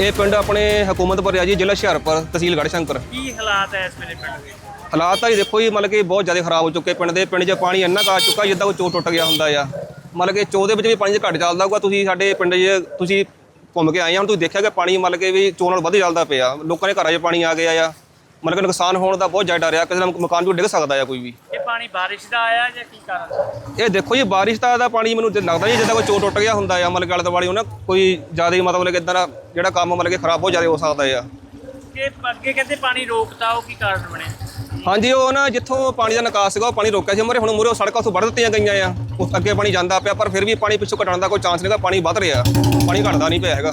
ਇਹ ਪਿੰਡ ਆਪਣੇ ਹਕੂਮਤ ਪਰ ਆ ਜੀ ਜ਼ਿਲ੍ਹਾ ਹੁਸ਼ਿਆਰਪੁਰ ਤਹਿਸੀਲ ਗੜਸ਼ੰਕਰ ਕੀ ਹਾਲਾਤ ਹੈ ਇਸ ਵੇਲੇ ਪਿੰਡ ਦੇ? ਹਾਲਾਤ ਤਾਂ ਜੀ ਦੇਖੋ ਜੀ ਮਤਲਬ ਕਿ ਬਹੁਤ ਜ਼ਿਆਦਾ ਖਰਾਬ ਹੋ ਚੁੱਕੇ ਪਿੰਡ ਦੇ ਪਿੰਡ 'ਚ ਪਾਣੀ ਇੰਨਾ ਕੁ ਚੁੱਕਾ ਜਿੱਦਾਂ ਕੋਈ ਚੋ ਟੁੱਟ ਗਿਆ ਹੁੰਦਾ ਆ। ਮਤਲਬ ਕਿ ਚੋ ਦੇ ਵਿੱਚ ਵੀ ਪਾਣੀ ਘੱਟ ਚੱਲਦਾ ਹੋਊਗਾ ਤੁਸੀਂ ਸਾਡੇ ਪਿੰਡ 'ਚ ਤੁਸੀਂ ਘੁੰਮ ਕੇ ਆਏ ਹੁਣ ਤੁਸੀਂ ਦੇਖਿਆ ਕਿ ਪਾਣੀ ਮਤਲਬ ਕਿ ਵੀ ਚੋ ਨਾਲ ਵੱਧ ਚੱਲਦਾ ਪਿਆ। ਲੋਕਾਂ ਦੇ ਘਰਾਂ 'ਚ ਪਾਣੀ ਆ ਗਿਆ ਆ। ਮਤਲਬ ਕਿ ਨੁਕਸਾਨ ਹੋਣ ਦਾ ਬਹੁਤ ਜ਼ਿਆਦਾ ਡਰ ਆ ਕਿਸੇ ਦਾ ਮਕਾਨ ਵੀ ਡਿੱਗ ਸਕਦਾ ਆ ਕੋਈ ਵੀ। ਪਾਣੀ ਬਾਰਿਸ਼ ਦਾ ਆਇਆ ਜਾਂ ਕੀ ਕਾਰਨ? ਇਹ ਦੇਖੋ ਜੀ ਬਾਰਿਸ਼ ਦਾ ਦਾ ਪਾਣੀ ਮੈਨੂੰ ਲੱਗਦਾ ਜੀ ਜਿੱਦਾਂ ਕੋਈ ਚੋ ਟੁੱਟ ਗਿਆ ਹੁੰਦਾ ਆ ਮਤਲਬ ਕਿ ਆਲੇ ਦੁਆਲੇ ਉਹਨਾਂ ਕੋਈ ਜ਼ਿਆਦਾ ਹੀ ਮਤਲਬ ਕਿ ਇਦਾਂ ਦਾ ਜਿਹੜਾ ਕੰਮ ਮਤਲਬ ਕਿ ਖਰਾਬ ਬਹੁਤ ਜ਼ਿਆਦਾ ਹੋ ਸਕਦਾ ਆ। ਕਿ ਅੱਗੇ ਕਹਿੰਦੇ ਪਾਣੀ ਰੋਕਤਾ ਉਹ ਕੀ ਕਾਰਨ ਬਣਿਆ? ਹਾਂਜੀ ਉਹ ਨਾ ਜਿੱਥੋਂ ਪਾਣੀ ਦਾ ਨਿਕਾਸ ਸੀਗਾ ਉਹ ਪਾਣੀ ਰੋਕਿਆ ਸੀ ਮਰੇ ਹੁਣ ਉਹ ਸੜਕਾਂ ਤੋਂ ਵੱਢ ਦਿੱਤੀਆਂ ਗਈਆਂ ਆ। ਉਸ ਅੱਗੇ ਪਾਣੀ ਜਾਂਦਾ ਪਿਆ ਪਰ ਫਿਰ ਵੀ ਪਾਣੀ ਪਿੱਛੋਂ ਘਟਣ ਦਾ ਕੋਈ ਚਾਂਸ ਨਹੀਂਗਾ ਪਾਣੀ ਵੱਧ ਰਿਹਾ। ਪਾਣੀ ਘਟਦਾ ਨਹੀਂ ਪਿਆ ਹੈਗਾ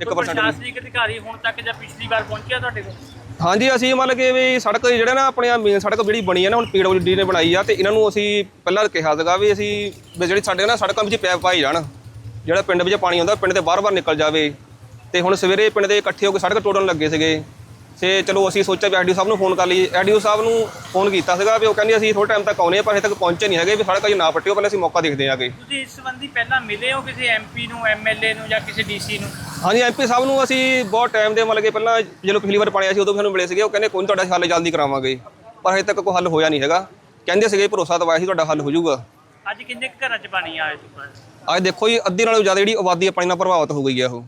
1% ਵੀ। ਪ੍ਰਸ਼ਾਸਨਿਕ ਅਧਿਕਾਰੀ ਹੁਣ ਤੱਕ ਜਾਂ ਪਿਛਲੀ ਵਾਰ ਪਹੁੰਚਿਆ ਤੁਹਾਡੇ ਕੋਲ? ਹਾਂਜੀ, ਅਸੀਂ ਮੰਨ ਕੇ ਵੀ ਸੜਕ ਜਿਹੜਾ ਨਾ ਆਪਣੇ ਮੇਨ ਸੜਕ ਜਿਹੜੀ ਬਣੀ ਹੈ ਨਾ, ਹੁਣ ਪੀਡਬਲਯੂਡੀ ਨੇ ਬਣਾਈ ਆ ਤੇ ਇਹਨਾਂ ਨੂੰ ਅਸੀਂ ਪਹਿਲਾਂ ਕਿਹਾ ਸੀਗਾ ਵੀ ਅਸੀਂ ਵੀ ਜਿਹੜੀ ਸਾਡੇ ਨਾ ਸੜਕਾਂ ਵਿੱਚ ਪੈਪ ਪਾਈ ਜਾਣ, ਜਿਹੜਾ ਪਿੰਡ ਵਿੱਚ ਪਾਣੀ ਆਉਂਦਾ, ਪਿੰਡ ਦੇ ਬਾਹਰ ਬਾਹਰ ਨਿਕਲ ਜਾਵੇ। ਤੇ ਹੁਣ ਸਵੇਰੇ ਪਿੰਡ ਦੇ ਇਕੱਠੇ ਹੋ ਕੇ ਸੜਕ ਤੋੜਨ ਲੱਗੇ ਸੀਗੇ। ਤੇ ਚਲੋ ਅਸੀਂ ਸੋਚਿਆ ਵੀ ਐਡੀਓ ਸਾਹਿਬ ਨੂੰ ਫੋਨ ਕਰ ਲਈ ਐਡੀਓ ਸਾਹਿਬ ਨੂੰ ਫੋਨ ਕੀਤਾ ਸੀਗਾ ਵੀ ਉਹ ਕਹਿੰਦੇ ਅਸੀਂ ਥੋੜਾ ਟਾਈਮ ਤੱਕ ਆਉਨੇ ਆ ਪਰ ਹਜੇ ਤੱਕ ਪਹੁੰਚੇ ਨਹੀਂ ਹੈਗੇ, ਵੀ ਸੜਕ ਅਜੇ ਨਾ ਪੱਟਿਓ ਪਹਿਲਾਂ ਅਸੀਂ ਮੌਕਾ ਦੇਖਦੇ ਆਗੇ ਤੁਸੀਂ ਇਸ ਸੰਬੰਧੀ ਪਹਿਲਾਂ ਮਿਲੇ ਹੋ ਕਿਸੇ ਐਮਪੀ ਨੂੰ ਐਮਐਲਏ ਨੂੰ ਜਾਂ ਕਿਸੇ ਡੀਸੀ ਨੂੰ? ਹਾਂਜੀ ਐਮਪੀ ਸਾਹਿਬ ਨੂੰ ਅਸੀਂ ਬਹੁਤ ਟਾਈਮ ਦੇ ਮਤਲਬ ਕਿ ਪਹਿਲਾਂ ਜਦੋਂ ਪਿਛਲੀ ਵਾਰ ਪਾਣੀ ਆਇਆ ਸੀ ਉਦੋਂ ਵੀ ਸਾਨੂੰ ਮਿਲੇ ਸੀਗੇ। ਉਹ ਕਹਿੰਦੇ ਕੋਈ ਤੁਹਾਡਾ ਹੱਲ ਜਲਦੀ ਕਰਾਵਾਂਗੇ। ਪਰ ਹਜੇ ਤੱਕ ਕੋਈ ਹੱਲ ਹੋਇਆ ਨਹੀਂ ਹੈਗਾ। ਕਹਿੰਦੇ ਸੀਗੇ ਭਰੋਸਾ ਦਵਾਇਆ ਸੀ ਤੁਹਾਡਾ ਹੱਲ ਹੋ ਜਾਊਗਾ। ਅੱਜ ਕਿੰਨੇ ਕੁ ਘਰਾਂ 'ਚ ਪਾਣੀ ਆਇਆ ਹੈ ਅੱਜ ਦੇਖੋ ਜੀ ਅੱਧੀ ਨਾਲੋਂ ਜ਼ਿਆਦਾ ਜਿਹੜੀ ਆਬਾਦੀ ਪਾਣੀ ਨਾਲ ਪ੍ਰਭਾਵਿਤ ਹੋ ਗਈ ਹੈ ਉਹ।